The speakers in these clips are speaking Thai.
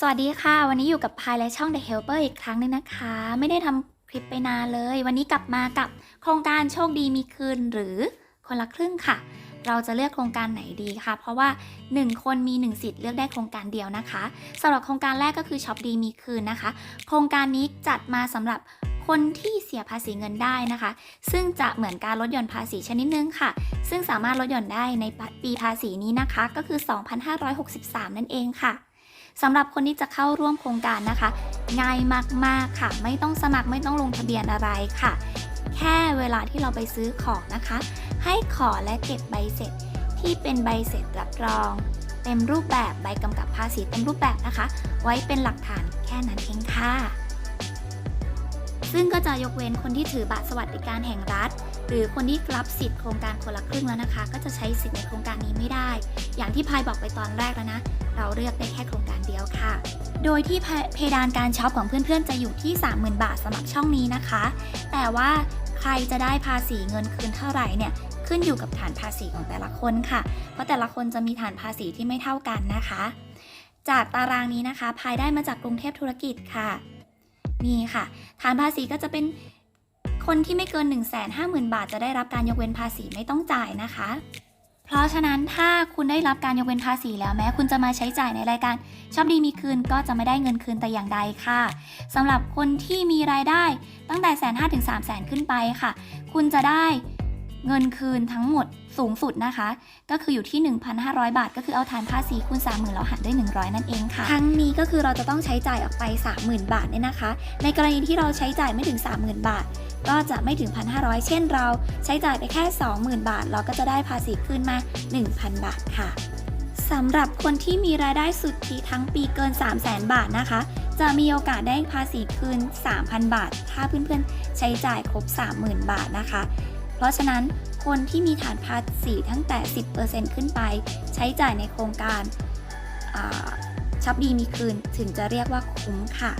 สวัสดีค่ะ วันนี้อยู่กับพายและช่อง The Helper อีกครั้งหนึงนะคะ ไม่ได้ทำคลิปไปนานเลย วันนี้กลับมากับโครงการโชคดีมีคืนหรือคนละครึ่งค่ะ เราจะเลือกโครงการไหนดีคะเพราะว่า 1 คนมี 1 สิทธิ์เลือกได้โครงการเดียวนะคะสำหรับโครงการแรกก็คือช็อปดีมีคืนนะคะ โครงการนี้จัดมาสำหรับคนที่เสียภาษีเงินได้นะคะ ซึ่งจะเหมือนการลดหย่อนภาษีชนิดนึงค่ะ ซึ่งสามารถลดหย่อนได้ในปีภาษีนี้นะคะ ก็คือ 2563 นั่นเองค่ะ สำหรับคนที่จะเข้าร่วมโครงการนะคะ ง่ายมากๆค่ะ ไม่ต้องสมัครไม่ต้องลงทะเบียนอะไรค่ะ แค่เวลาที่เราไปซื้อของนะคะ ให้ขอและเก็บใบเสร็จที่เป็นใบเสร็จรับรอง เต็มรูปแบบใบกำกับภาษีเต็มรูปแบบนะคะ ไว้เป็นหลักฐานแค่นั้นเองค่ะ ซึ่งก็จะยกเว้นคนที่ถือบัตรสวัสดิการแห่งรัฐ หรือคนที่รับสิทธิ์โครงการคนละครึ่งแล้วนะคะ ก็จะใช้สิทธิ์ในโครงการนี้ไม่ได้ อย่างที่พายบอกไปตอนแรกแล้วนะ เราเลือกได้แค่โครงการเดียวค่ะ โดยที่เพดานการช็อปของเพื่อนๆ จะอยู่ที่ 30,000 บาทสำหรับช่องนี้นะคะ แต่ว่าใครจะได้ภาษีเงินคืนเท่าไหร่เนี่ยขึ้นอยู่กับฐานภาษีของแต่ละคนค่ะ เพราะแต่ละคนจะมีฐานภาษีที่ไม่เท่ากันนะคะ จากตารางนี้นะคะพายได้มาจากกรุงเทพธุรกิจค่ะ นี่ค่ะ ฐานภาษีก็จะเป็นคนที่ไม่เกิน 1 5 0 0 0 0 บาทจะได้รับการยกเว้นภาษีไม่ต้องจ่ายนะคะ เพราะฉะนั้นถ้าคุณได้รับการยกเว้นภาษีแล้วแม้คุณจะมาใช้จ่ายในรายการชอบดีมีคืนก็จะไม่ได้เงินคืนแต่อย่างใดค่ะสำหรับคนที่มีรายได้ตั้งแต่แสนห้าถึงสามแสนขึ้นไปค่ะ คุณจะได้ เงินคืนทั้งหมดสูงสุดนะคะ ก็คืออยู่ที่ 1,500 บาท ก็คือเอาฐานภาษีคูณ 30,000แล้วหารด้วย 100 นั่นเองค่ะ ทั้งนี้ก็คือเราจะต้องใช้จ่ายออกไป 30,000 บาทเนี่ยนะคะ ในกรณีที่เราใช้จ่ายไม่ถึง 30,000 บาท ก็จะไม่ถึง 1,500 เช่นเราใช้จ่ายไปแค่ 20,000 บาท เราก็จะได้ภาษีคืนมา 1,000 บาทค่ะสำหรับคนที่มีรายได้สุทธิทั้งปีเกิน 300,000บาทนะคะ จะมีโอกาสได้ภาษีคืน 3,000 บาท ถ้าเพื่อนๆ ใช้จ่ายครบ 30,000 บาทนะคะ เพราะฉะนั้นคนที่มีฐานภาษีตั้งแต่ 10%ขึ้นไป ใช้จ่ายในโครงการช็อปดีมีคืนถึงจะเรียกว่าคุ้มค่ะ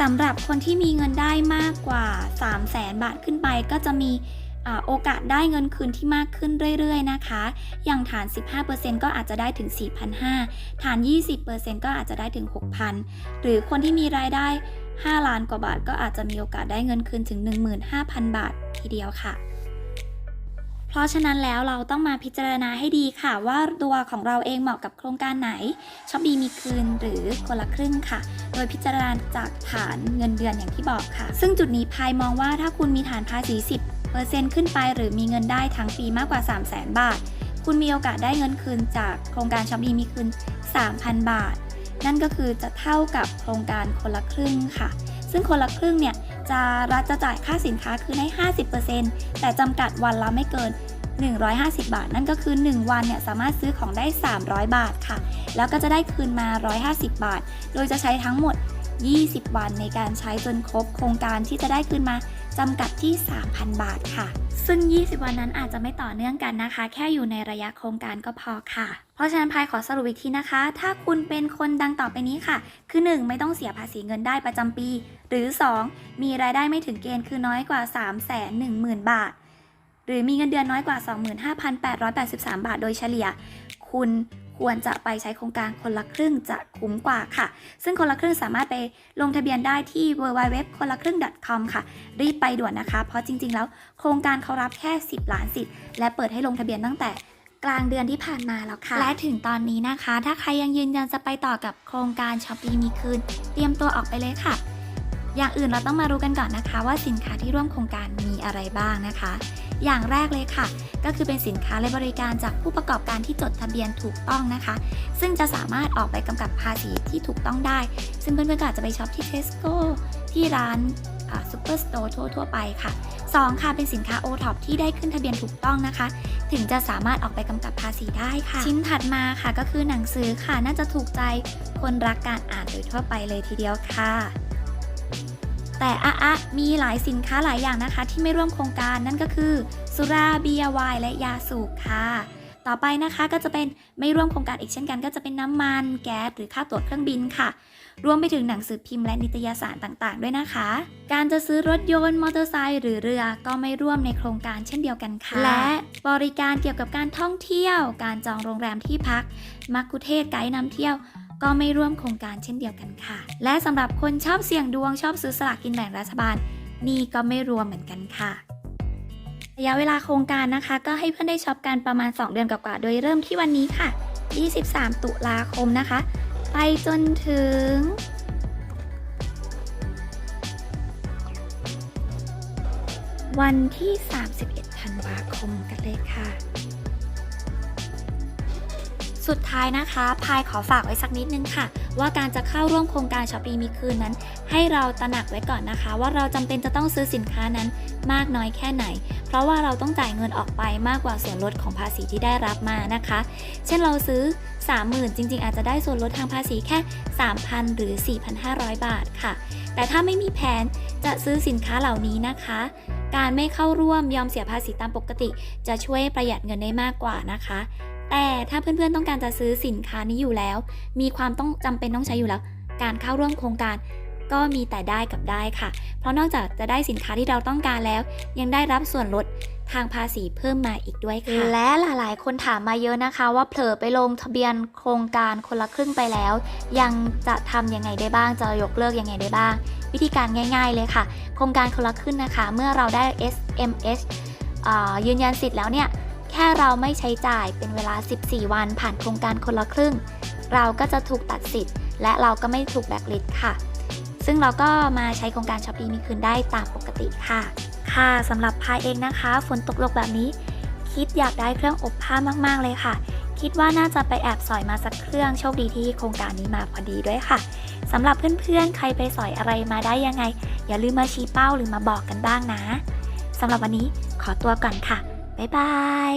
สำหรับคนที่มีเงินได้มากกว่า 3 0 0แสนบาทขึ้นไปก็จะมีอโอกาสได้เงินคืนที่มากขึ้นเรื่อยๆนะคะ อย่างฐาน 15%ก็อาจจะได้ถึง 4,500 ฐาน 20%ก็อาจจะได้ถึง 6,000 หรือคนที่มีรายได้ 5 ล้านกว่าบาทก็อาจจะมีโอกาสได้เงินคืนถึง 15,000 บาททีเดียวค่ะ เพราะฉะนั้นแล้วเราต้องมาพิจารณาให้ดีค่ะ ว่าตัวของเราเองเหมาะกับโครงการไหนชอบดีมีคืนหรือคนละครึ่งค่ะ โดยพิจารณาจากฐานเงินเดือนอย่างที่บอกค่ะ ซึ่งจุดนี้พายมองว่าถ้าคุณมีฐานภาษี 10%ขึ้นไป หรือมีเงินได้ทั้งปีมากกว่า 3 0 0 0 0 0 บาท คุณมีโอกาสได้เงินคืนจากโครงการชอปดีมีคืน 3,000 บาท นั่นก็คือจะเท่ากับโครงการคนละครึ่งค่ะ ซึ่งคนละครึ่งเนี่ยจะรัฐจะจ่ายค่าสินค้าคืนให้ 50%แต่จำกัดวันละไม่เกิน 150 บาท นั่นก็คือ 1 วันเนี่ยสามารถซื้อของได้ 300 บาทค่ะ แล้วก็จะได้คืนมา 150 บาท โดยจะใช้ทั้งหมด 20 วันในการใช้จนครบโครงการที่จะได้คืนมา จำกัดที่ 3,000 บาทค่ะ ซึ่ง 20 วันนั้นอาจจะไม่ต่อเนื่องกันนะคะ แค่อยู่ในระยะโครงการก็พอค่ะ เพราะฉะนั้นพายขอสรุปอีกทีนะคะ ถ้าคุณเป็นคนดังต่อไปนี้ค่ะ คือ 1 ไม่ต้องเสียภาษีเงินได้ประจำปี หรือ 2 มีรายได้ไม่ถึงเกณฑ์คือน้อยกว่า 3 1 0 0 0 0 บาท หรือมีเงินเดือนน้อยกว่า 25,883 บาทโดยเฉลี่ย คุณควรจะไปใช้โครงการคนละครึ่งจะคุ้มกว่าค่ะ ซึ่งคนละครึ่งสามารถไปลงทะเบียนได้ที่ www คนละครึ่ง .com ค่ะ รีบไปด่วนนะคะ เพราะจริง ๆ แล้วโครงการเขารับแค่ 10 ล้านสิทธิ์ และเปิดให้ลงทะเบียนตั้งแต่กลางเดือนที่ผ่านมาแล้วค่ะ และถึงตอนนี้นะคะ ถ้าใครยังยืนยันจะไปต่อกับโครงการช้อปปี้มีคืน เตรียมตัวออกไปเลยค่ะ อย่างอื่นเราต้องมารู้กันก่อนนะคะ ว่าสินค้าที่ร่วมโครงการมีอะไรบ้างนะคะ อย่างแรกเลยค่ะ ก็คือเป็นสินค้าและบริการจากผู้ประกอบการที่จดทะเบียนถูกต้องนะคะ ซึ่งจะสามารถออกไปกำกับภาษีที่ถูกต้องได้ ซึ่งเพื่อนๆก็อาจจะไปช็อปที่ Tesco ที่ร้านซูเปอร์สโตร์ทั่วๆไปค่ะ 2 ค่ะ เป็นสินค้า o t o p ที่ได้ขึ้นทะเบียนถูกต้องนะคะ ถึงจะสามารถออกไปกำกับภาษีได้ค่ะ ชิ้นถัดมาค่ะก็คือหนังสือค่ะ น่าจะถูกใจคนรักการอ่านโดยทั่วไปเลยทีเดียวค่ะ แต่อะอะมีหลายสินค้าหลายอย่างนะคะ ที่ไม่ร่วมโครงการนั่นก็คือ สุราเบียร์ไวน์และยาสูบค่ะ ต่อไปนะคะก็จะเป็นไม่ร่วมโครงการอีกเช่นกัน ก็จะเป็นน้ำมัน แก๊สหรือค่าตั๋วเครื่องบินค่ะ รวมไปถึงหนังสือพิมพ์และนิตยสารต่างๆ ด้วยนะคะ การจะซื้อรถยนต์มอเตอร์ไซค์หรือเรือก็ไม่ร่วมในโครงการเช่นเดียวกันค่ะ และบริการเกี่ยวกับการท่องเที่ยว การจองโรงแรมที่พัก มักคุเทศก์ไกด์นำเที่ยว ก็ไม่ร่วมโครงการเช่นเดียวกันค่ะ และสำหรับคนชอบเสี่ยงดวงชอบซื้อสลากกินแบ่งรัฐบาล นี่ก็ไม่รวมเหมือนกันค่ะระยะเวลาโครงการนะคะ ก็ให้เพื่อนได้ช็อปกันประมาณ 2 เดือนกว่าๆโดยเริ่มที่วันนี้ค่ะ 23 ตุลาคมนะคะ ไปจนถึง วันที่ 31 ธันวาคมกันเลยค่ะ สุดท้ายนะคะพายขอฝากไว้สักนิดนึงค่ะ ว่าการจะเข้าร่วมโครงการช้อปปี้มีคืนนั้น ให้เราตระหนักไว้ก่อนนะคะ ว่าเราจำเป็นจะต้องซื้อสินค้านั้นมากน้อยแค่ไหน เพราะว่าเราต้องจ่ายเงินออกไปมากกว่าส่วนลดของภาษีที่ได้รับมานะคะ เช่นเราซื้อ 30,000 จริง ๆ อาจจะได้ส่วนลดทางภาษีแค่ 3,000 หรือ 4,500 บาทค่ะ แต่ถ้าไม่มีแผนจะซื้อสินค้าเหล่านี้นะคะการไม่เข้าร่วมยอมเสียภาษีตามปกติ จะช่วยประหยัดเงินได้มากกว่านะคะ แต่ถ้าเพื่อนๆต้องการจะซื้อสินค้านี้อยู่แล้ว มีความต้องจำเป็นต้องใช้อยู่แล้ว การเข้าร่วมโครงการก็มีแต่ได้กับได้ค่ะ เพราะนอกจากจะได้สินค้าที่เราต้องการแล้ว ยังได้รับส่วนลดทางภาษีเพิ่มมาอีกด้วยค่ะ และหลายๆ คนถามมาเยอะนะคะ ว่าเผลอไปลงทะเบียนโครงการคนละครึ่งไปแล้ว ยังจะทำยังไงได้บ้าง จะยกเลิกยังไงได้บ้าง วิธีการง่าย ๆเลยค่ะ โครงการคนละครึ่งนะคะ เมื่อเราได้ SMS อ่ายืนยันสิทธิ์แล้วเนี่ย แค่เราไม่ใช้จ่ายเป็นเวลา 14 วันผ่านโครงการคนละครึ่ง เราก็จะถูกตัดสิทธิ์และเราก็ไม่ถูกแบล็คลิสค่ะ ซึ่งเราก็มาใช้โครงการช้อปปี้มีคืนได้ตามปกติค่ะ ค่ะสำหรับพายเองนะคะ ฝนตกลงแบบนี้ คิดอยากได้เครื่องอบผ้ามากๆเลยค่ะ คิดว่าน่าจะไปแอบสอยมาสักเครื่องโชคดีที่โครงการนี้มาพอดีด้วยค่ะสำหรับเพื่อนๆ ใครไปสอยอะไรมาได้ยังไง อย่าลืมมาชี้เป้าหรือมาบอกกันบ้างนะสำหรับวันนี้ขอตัวก่อนค่ะ บ๊ายบาย